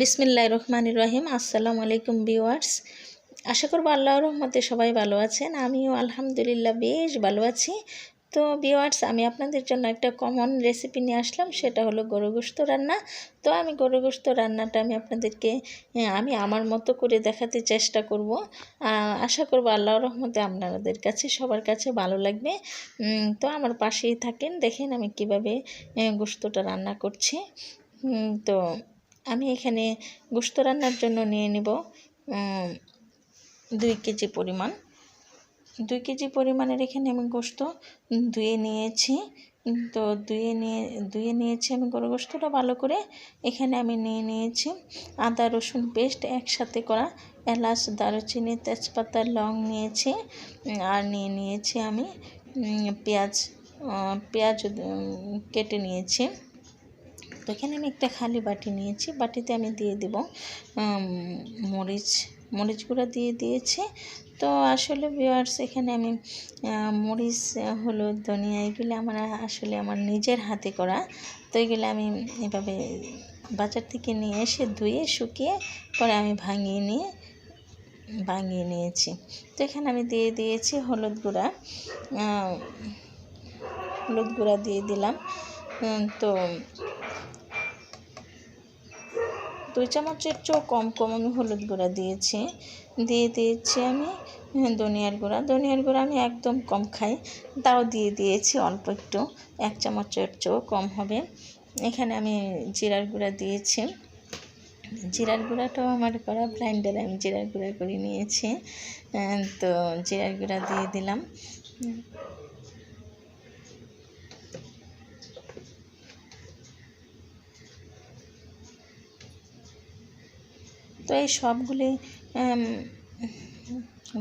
বিসমিল্লাহ রহমান রহিম, আসসালামু আলাইকুম ভিউয়ার্স। আশা করব আল্লাহর রহমতে সবাই ভালো আছেন, আমিও আলহামদুলিল্লাহ বেশ ভালো আছি। তো ভিউয়ার্স, আমি আপনাদের জন্য একটা কমন রেসিপি নিয়ে আসলাম, সেটা হলো গরু গোস্ত রান্না। তো আমি গরু গোস্ত রান্নাটা আমি আপনাদেরকে আমি আমার মতো করে দেখাতে চেষ্টা করব। আশা করব আল্লাহ রহমতে আপনাদের কাছে, সবার কাছে ভালো লাগবে। তো আমার পাশেই থাকেন, দেখেন আমি কীভাবে গোস্তটা রান্না করছি। তো আমি এখানে গোস্ত রান্নার জন্য নিয়ে নেব দুই কেজি পরিমাণ। দুই কেজি পরিমাণের এখানে আমি গোস্ত ধুয়ে নিয়েছি। তো ধুয়ে নিয়ে, ধুয়ে নিয়েছি আমি গরু গোস্তটা ভালো করে। এখানে আমি নিয়ে নিয়েছি আদা, রসুন পেস্ট একসাথে করা এলাচ, দারুচিনি, তেজপাতা, লং নিয়েছি। আর নিয়ে নিয়েছি আমি পেঁয়াজ পেঁয়াজ কেটে নিয়েছি। তো এখানে আমি একটা খালি বাটি নিয়েছি। বাটিতে আমি দিয়ে দেব মরিচ মরিচ গুঁড়া দিয়ে দিয়েছি। তো আসলে ভিওয়ার্স এখানে আমি মরিচ, হলুদ, ধনিয়া, এগুলো আমার আসলে আমার নিজের হাতে করা। তো এগুলো আমি এভাবে বাজার থেকে নিয়ে এসে ধুয়ে, শুকিয়ে পরে আমি ভাঙিয়ে নিয়ে, ভাঙিয়ে নিয়েছি। তো এখানে আমি দিয়ে দিয়েছি হলুদ গুঁড়া হলুদ গুঁড়া দিয়ে দিলাম। তো দুই চামচের চেয়েও কম কম আমি হলুদ গুঁড়া দিয়েছি। দিয়ে দিয়েছি আমি ধনিয়ার গুঁড়া। ধনিয়ার গুঁড়া আমি একদম কম খাই। তাও দিয়ে দিয়েছি অল্প একটু। এক চামচের চেয়েও কম হবে। এখানে আমি জিরার গুঁড়া দিয়েছি। জিরার গুঁড়াটাও আমার করা ব্লাইন্ডারে আমি জিরার গুঁড়া করে নিয়েছি। তো জিরার গুঁড়া দিয়ে দিলাম। তো এই সবগুলি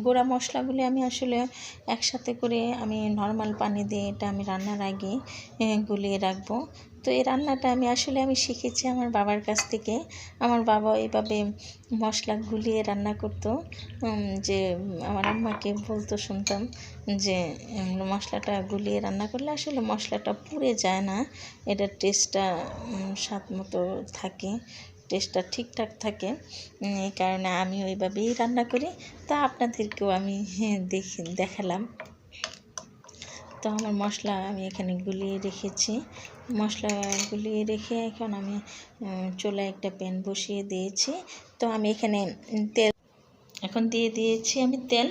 গুঁড়া মশলাগুলি আমি আসলে একসাথে করে আমি নর্মাল পানি দিয়ে এটা আমি রান্নার আগে গুলিয়ে রাখব। তো এই রান্নাটা আমি আসলে আমি শিখেছি আমার বাবার কাছ থেকে। আমার বাবা এইভাবে মশলা গুলিয়ে রান্না করতো যে আমার আম্মাকে বলতো শুনতাম যে মশলাটা গুলিয়ে রান্না করলে আসলে মশলাটা পুড়ে যায় না, এটার টেস্টটা স্বাদ মতো থাকে। টেস্টটা ঠিকঠাক থাকে এই কারণে আমি ওইভাবেই রান্না করি। তা আপনাদেরকেও আমি দেখে দেখালাম। তো আমার মশলা আমি এখানে গুলিয়ে রেখেছি। মশলা গুলিয়ে রেখে এখন আমি উম, একটা প্যান বসিয়ে দিয়েছি। তো আমি এখানে তেল এখন দিয়ে দিয়েছি আমি তেল।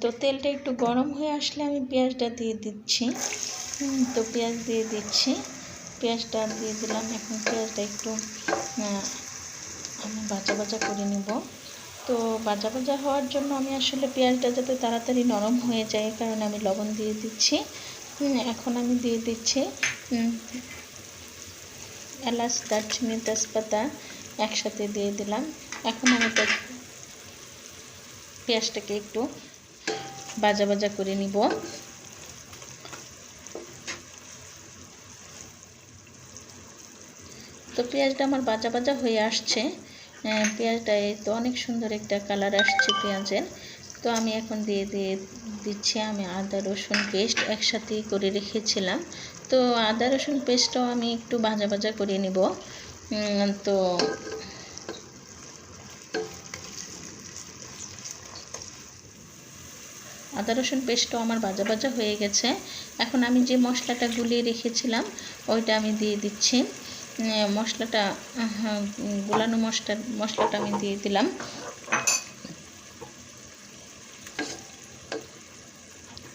তো তেলটা একটু গরম হয়ে আসলে আমি পেঁয়াজটা দিয়ে দিচ্ছি। তো পেঁয়াজ দিয়ে দিচ্ছি। পেঁয়াজটা দিয়ে দিলাম। এখন পেঁয়াজটা একটু আমি বাজা বাজা করে নেব। তো বাজা বাজা হওয়ার জন্য আমি আসলে পেঁয়াজটা যাতে তাড়াতাড়ি নরম হয়ে যায়, কারণ আমি লবণ দিয়ে দিচ্ছি। এখন আমি দিয়ে দিচ্ছি এলাচ, দারচিনি, তেজপাতা একসাথে দিয়ে দিলাম। এখন আমি পেঁয়াজটাকে একটু বাজা বাজা করে নিব। তো পেঁয়াজটা আমার বাজা ভাজা হয়ে আসছে। আহ, পেঁয়াজটা এই তো অনেক সুন্দর একটা কালার আসছে পেঁয়াজের। তো আমি এখন দিয়ে দিয়ে দিচ্ছি আমি আদা রসুন পেস্ট একসাথে করে রেখেছিলাম। তো আদা রসুন পেস্টটাও আমি একটু ভাজা ভাজা করে নিব। তো আদা রসুন পেস্টও আমার ভাজা ভাজা হয়ে গেছে। এখন আমি যে মশলাটা গুলিয়ে রেখেছিলাম ওইটা আমি দিয়ে দিচ্ছি। মশলাটা গোলানো মশলা মশলাটা আমি দিয়ে দিলাম।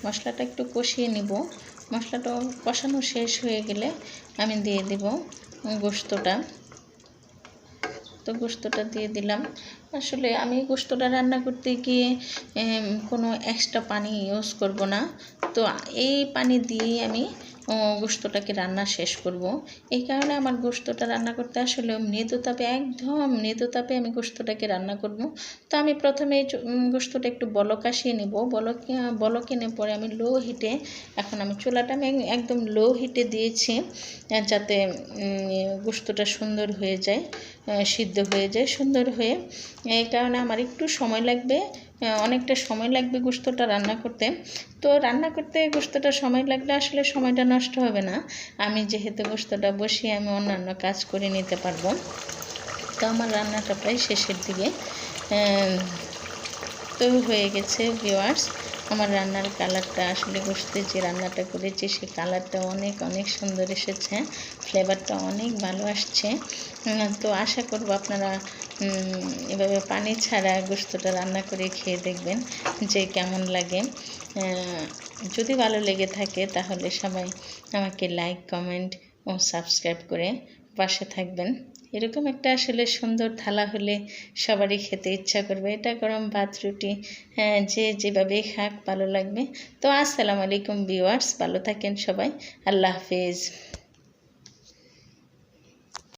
মশলাটা একটু কষিয়ে নিব। মশলাটা কষানো শেষ হয়ে গেলে আমি দিয়ে দেব গোস্তটা। তো গোস্তটা দিয়ে দিলাম। আসলে আমি গোস্তটা রান্না করতে গিয়ে কোনো এক্সট্রা পানি ইউজ করব না। তো এই পানি দিয়েই আমি গোস্তটাকে রান্না শেষ করব? এই কারণে আমার গোস্তটা রান্না করতে আসলে মৃদু তাপে, একদম মৃদু তাপে আমি গোস্তটাকে রান্না করব। তো আমি প্রথমে গোস্তটা একটু বলক আসিয়ে নেব। বলক বলক এনে পরে আমি লো হিটে, এখন আমি চুলাটা আমি একদম লো হিটে দিয়েছি যাতে গোস্তটা সুন্দর হয়ে যায় সিদ্ধ হয়ে যায়, সুন্দর হয়ে। এই কারণে আমার একটু সময় লাগবে। অনেকটা সময় লাগবে গোস্তটা রান্না করতে। তো রান্না করতে গোস্তটা সময় লাগলে আসলে সময়টা নষ্ট হবে না। আমি যেহেতু গোস্তটা বসিয়ে আমি অন্যান্য কাজ করে নিতে পারব। তো আমার রান্নাটা প্রায় শেষের দিকে। তো হয়ে গেছে ভিওয়ার্স আমার রান্নার কালারটা আসলে গোস্তে যে রান্নাটা করেছি সেই কালারটা অনেক অনেক সুন্দর এসেছে। ফ্লেভারটা অনেক ভালো আসছে। তো আশা করব আপনারা এভাবে পানি ছাড়া গোস্তটা রান্না করে খেয়ে দেখবেন যে কেমন লাগে। যদি ভালো লেগে থাকে তাহলে সবাই আমাকে লাইক কমেন্ট ও সাবস্ক্রাইব করে পাশে থাকবেন। এরকম একটা আসলে সুন্দর থালা হলে সবারই খেতে ইচ্ছা করবে। এটা গরম ভাত রুটি হ্যাঁ, যে যেভাবে খাক ভালো লাগবে। তো আসসালামু আলাইকুম ভিউয়ার্স ভালো থাকেন সবাই। আল্লাহ হাফেজ।